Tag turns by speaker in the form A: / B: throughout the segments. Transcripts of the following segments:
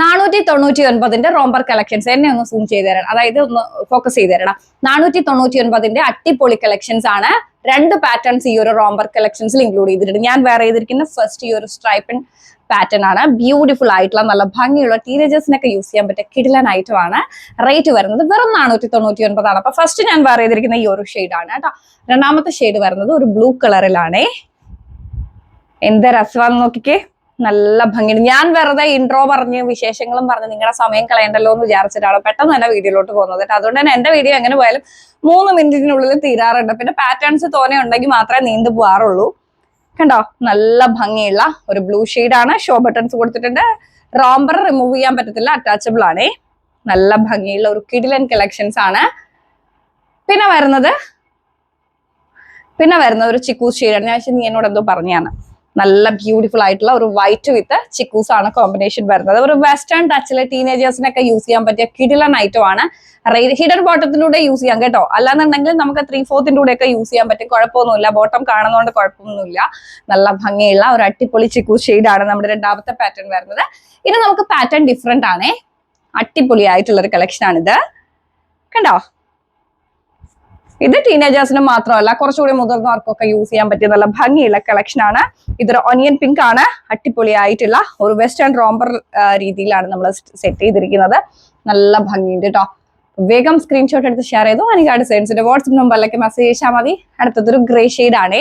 A: നാനൂറ്റി തൊണ്ണൂറ്റി ഒൻപതിന്റെ romper collections. എന്നെ ഒന്ന് സൂം ചെയ്ത് തരണം. അതായത് ഒന്ന് ഫോക്കസ് ചെയ്ത് തരണം. നാനൂറ്റി തൊണ്ണൂറ്റി ഒൻപതിന്റെ അട്ടിപ്പൊളി കളക്ഷൻസ് ആണ് രണ്ട് പാറ്റേൺസ് ഈ ഒരു റോംബർ കളക്ഷൻസിൽ ഇൻക്ലൂഡ് ചെയ്തിട്ടുണ്ട്. ഞാൻ വേറെ ചെയ്തിരിക്കുന്ന ഫസ്റ്റ് ഈ ഒരു സ്ട്രൈപ്പൻ പാറ്റേൺ ആണ്. ബ്യൂട്ടിഫുൾ ആയിട്ടുള്ള നല്ല ഭംഗിയുള്ള ടീനേജേഴ്സിനൊക്കെ യൂസ് ചെയ്യാൻ പറ്റിയ കിടിലൻ ഐറ്റം ആണ്. റേറ്റ് വരുന്നത് വെറും നാനൂറ്റി തൊണ്ണൂറ്റി ഒൻപതാണ് അപ്പൊ ഫസ്റ്റ് ഞാൻ വേറെ ചെയ്തിരിക്കുന്ന ഈ ഒരു ആണ് കേട്ടോ. രണ്ടാമത്തെ ഷെയ്ഡ് വരുന്നത് ഒരു ബ്ലൂ കളറിലാണേ എന്താ രസമാണെന്ന് നോക്കിക്കേ. നല്ല ഭംഗിയുണ്ട്. ഞാൻ വെറുതെ ഇൻട്രോ പറഞ്ഞ് വിശേഷങ്ങളും പറഞ്ഞ് നിങ്ങളുടെ സമയം കളയണ്ടല്ലോ എന്ന് വിചാരിച്ചിട്ടാണ് പെട്ടെന്ന് തന്നെ വീഡിയോയിലോട്ട് പോകുന്നത് അതുകൊണ്ട് തന്നെ എന്റെ വീഡിയോ എങ്ങനെ പോയാലും മൂന്ന് മിനിറ്റിനുള്ളിൽ തീരാറുണ്ട്. പിന്നെ പാറ്റേൺസ് തോനെ ഉണ്ടെങ്കിൽ മാത്രമേ നീണ്ടു പോകാറുള്ളൂ കണ്ടോ? നല്ല ഭംഗിയുള്ള ഒരു ബ്ലൂ ആണ്. ഷോ ബട്ടൺസ് കൊടുത്തിട്ടുണ്ട്. റോംബർ റിമൂവ് ചെയ്യാൻ പറ്റത്തില്ല. അറ്റാച്ചബിൾ ആണേ. നല്ല ഭംഗിയുള്ള ഒരു കിഡിലൻ കളക്ഷൻസ് ആണ്. പിന്നെ വരുന്നത് പിന്നെ വരുന്ന ഒരു ചിക്കൂസ് ഷെയ്ഡാണ് ഞാൻ നീ എന്നോട് എന്തോ പറഞ്ഞാണ് നല്ല ബ്യൂട്ടിഫുൾ ആയിട്ടുള്ള ഒരു വൈറ്റ് വിത്ത് ചിക്കൂസ് ആണ് കോമ്പിനേഷൻ വരുന്നത്. ഒരു വെസ്റ്റേൺ ടച്ചിലെ ടീനേജേഴ്സിനൊക്കെ യൂസ് ചെയ്യാൻ പറ്റിയ കിടിലൻ ഐറ്റം ആണ്. ഹിഡൻ ബോട്ടത്തിലൂടെ യൂസ് ചെയ്യാം കേട്ടോ. അല്ലാന്നുണ്ടെങ്കിൽ നമുക്ക് ത്രീ ഫോർത്തിന്റെ കൂടെ ഒക്കെ യൂസ് ചെയ്യാൻ പറ്റും. കുഴപ്പമൊന്നുമില്ല. ബോട്ടം കാണുന്നതുകൊണ്ട് കുഴപ്പമൊന്നുമില്ല. നല്ല ഭംഗിയുള്ള ഒരു അട്ടിപ്പൊളി ചിക്കൂസ് ഷെയ്ഡാണ് നമ്മുടെ രണ്ടാമത്തെ പാറ്റേൺ വരുന്നത്. ഇനി നമുക്ക് പാറ്റേൺ ഡിഫറെന്റ് ആണേ. അട്ടിപ്പൊളി ആയിട്ടുള്ള ഒരു കളക്ഷൻ ആണിത്. കണ്ടോ? ഇത് ടീനേജേഴ്സിന് മാത്രമല്ല കുറച്ചുകൂടി മുതിർന്നവർക്കൊക്കെ യൂസ് ചെയ്യാൻ പറ്റിയ നല്ല ഭംഗിയുള്ള കളക്ഷൻ ആണ്. ഇതൊരു ഒനിയൻ പിങ്ക് ആണ്. അടിപൊളിയായിട്ടുള്ള ഒരു വെസ്റ്റേൺ റോംബർ രീതിയിലാണ് നമ്മൾ സെറ്റ് ചെയ്തിരിക്കുന്നത്. നല്ല ഭംഗിയുണ്ട് കേട്ടോ വേഗം സ്ക്രീൻഷോട്ട് എടുത്ത് ഷെയർ ചെയ്തു. അനിക ഡിസൈൻസിന്റെ വാട്സപ്പ് നമ്പറിലേക്ക് മെസ്സേജ് ചെയ്താൽ മതി. അടുത്തതൊരു ഗ്രേ ഷെയ്ഡ് ആണ്.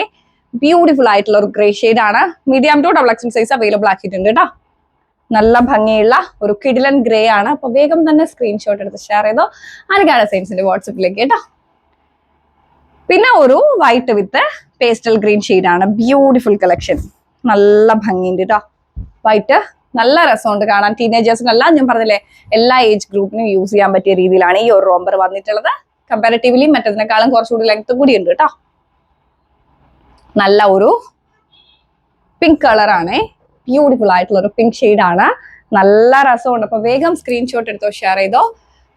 A: ബ്യൂട്ടിഫുൾ ആയിട്ടുള്ള ഒരു ഗ്രേ ഷെയ്ഡ് ആണ്. Medium to double XL size available ആക്കിയിട്ടുണ്ട് കേട്ടോ നല്ല ഭംഗിയുള്ള ഒരു കിഡിലൻ ഗ്രേ ആണ്. അപ്പൊ വേഗം തന്നെ സ്ക്രീൻഷോട്ട് എടുത്ത് ഷെയർ ചെയ്തോ. അനിക സയൻസിന്റെ വാട്സപ്പിലേക്ക് കേട്ടോ. പിന്നെ ഒരു വൈറ്റ് വിത്ത് പേസ്റ്റൽ ഗ്രീൻ ആണ്. ബ്യൂട്ടിഫുൾ കളക്ഷൻ നല്ല ഭംഗിയുണ്ട് കേട്ടോ വൈറ്റ് നല്ല രസമുണ്ട് കാണാൻ. ടീനേജേഴ്സിനെല്ലാം ഞാൻ പറഞ്ഞില്ലേ എല്ലാ ഏജ് ഗ്രൂപ്പിനും യൂസ് ചെയ്യാൻ പറ്റിയ രീതിയിലാണ് ഈ ഒരു റോംബർ വന്നിട്ടുള്ളത്. കമ്പാരിറ്റീവ്ലി മറ്റതിനേക്കാളും കുറച്ചുകൂടി ലെങ്ത് കൂടി ഉണ്ട് കേട്ടോ നല്ല ഒരു പിങ്ക് കളറാണ് ബ്യൂട്ടിഫുൾ ആയിട്ടുള്ള ഒരു പിങ്ക് ആണ്. നല്ല രസമുണ്ട്. അപ്പൊ വേഗം സ്ക്രീൻഷോട്ട് എടുത്തോ ഷെയർ ചെയ്തോ.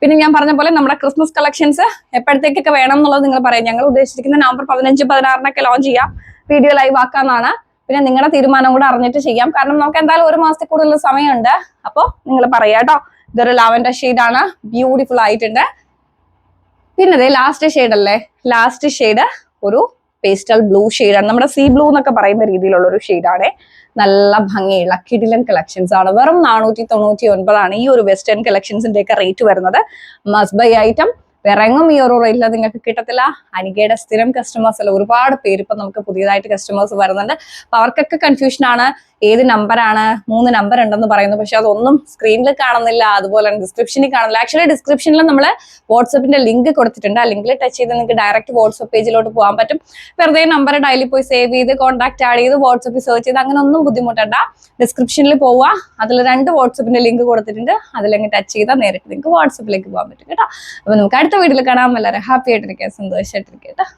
A: പിന്നെ ഞാൻ പറഞ്ഞ പോലെ നമ്മുടെ ക്രിസ്മസ് കളക്ഷൻസ് എപ്പോഴത്തേക്കൊക്കെ വേണം എന്നുള്ളത് നിങ്ങൾ പറയാം. ഞങ്ങൾ ഉദ്ദേശിച്ചിരിക്കുന്ന നവംബർ പതിനഞ്ച് പതിനാറിനൊക്കെ ലോഞ്ച് ചെയ്യാം. വീഡിയോ ലൈവ് ആക്കാന്നാണ്. പിന്നെ നിങ്ങളുടെ തീരുമാനം കൂടെ അറിഞ്ഞിട്ട് ചെയ്യാം. കാരണം നമുക്ക് എന്തായാലും ഒരു മാസത്തിൽ കൂടുതൽ സമയമുണ്ട്. അപ്പോൾ നിങ്ങൾ പറയാം കേട്ടോ. ഇതൊരു ലാവൻഡർ ആണ്. ബ്യൂട്ടിഫുൾ ആയിട്ടുണ്ട്. പിന്നെ ലാസ്റ്റ് ഷെയ്ഡ് അല്ലേ? ലാസ്റ്റ് ഷെയ്ഡ് ഒരു പേസ്റ്റൽ ബ്ലൂ ആണ്. നമ്മുടെ സീ ബ്ലൂ എന്നൊക്കെ പറയുന്ന രീതിയിലുള്ള ഒരു ആണ്. നല്ല ഭംഗിയുള്ള കിടിലൻ കളക്ഷൻസ് ആണ്. വെറും നാനൂറ്റി തൊണ്ണൂറ്റി ഒൻപതാണ് ഈ ഒരു വെസ്റ്റേൺ കളക്ഷൻസിന്റെ ഒക്കെ റേറ്റ് വരുന്നത്. മസ്റ്റ് ബൈ ഐറ്റം വിറങ്ങും ഈ ഒരു റേറ്റിൽ നിങ്ങൾക്ക് കിട്ടത്തില്ല. അനികയുടെ സ്ഥിരം കസ്റ്റമേഴ്സ് അല്ല? ഒരുപാട് പേര് ഇപ്പൊ നമുക്ക് പുതിയതായിട്ട് കസ്റ്റമേഴ്സ് വരുന്നുണ്ട്. അപ്പൊ അവർക്കൊക്കെ കൺഫ്യൂഷൻ ആണ്. ഏത് നമ്പറാണ് മൂന്ന് നമ്പർ ഉണ്ടെന്ന് പറയുന്നു. പക്ഷെ അതൊന്നും സ്ക്രീനിൽ കാണുന്നില്ല. അതുപോലെ ഡിസ്ക്രിപ്ഷനിൽ കാണുന്നില്ല. ആക്ച്വലി ഡിസ്ക്രിപ്ഷനിൽ നമ്മൾ വാട്സപ്പിന്റെ ലിങ്ക് കൊടുത്തിട്ടുണ്ട്. ആ ലിങ്കിൽ ടച്ച് ചെയ്ത് നിങ്ങൾക്ക് ഡയറക്റ്റ് വാട്സപ്പ് പേജിലോട്ട് പോകാൻ പറ്റും. വെറുതെ നമ്പർ ഡയലി പോയി സേവ് ചെയ്ത് കോൺടാക്ട് ആഡ് ചെയ്ത് വാട്സപ്പിൽ സെർച്ച് ചെയ്ത് അങ്ങനെ ഒന്നും ബുദ്ധിമുട്ടണ്ട ഡിസ്ക്രിപ്ഷനിൽ പോവുക അതിൽ രണ്ട് വാട്സപ്പിന്റെ ലിങ്ക് കൊടുത്തിട്ടുണ്ട്. അതിലങ്ങ് ടച്ച് ചെയ്താൽ നേരിട്ട് നിങ്ങൾക്ക് വാട്സപ്പിലേക്ക് പോകാൻ പറ്റും കേട്ടോ. അപ്പൊ നമുക്ക് അടുത്ത വീട്ടിൽ കാണാൻ എല്ലാവരും ഹാപ്പി ആയിട്ടിരിക്കുക സന്തോഷമായിട്ടിരിക്കുക കേട്ടോ.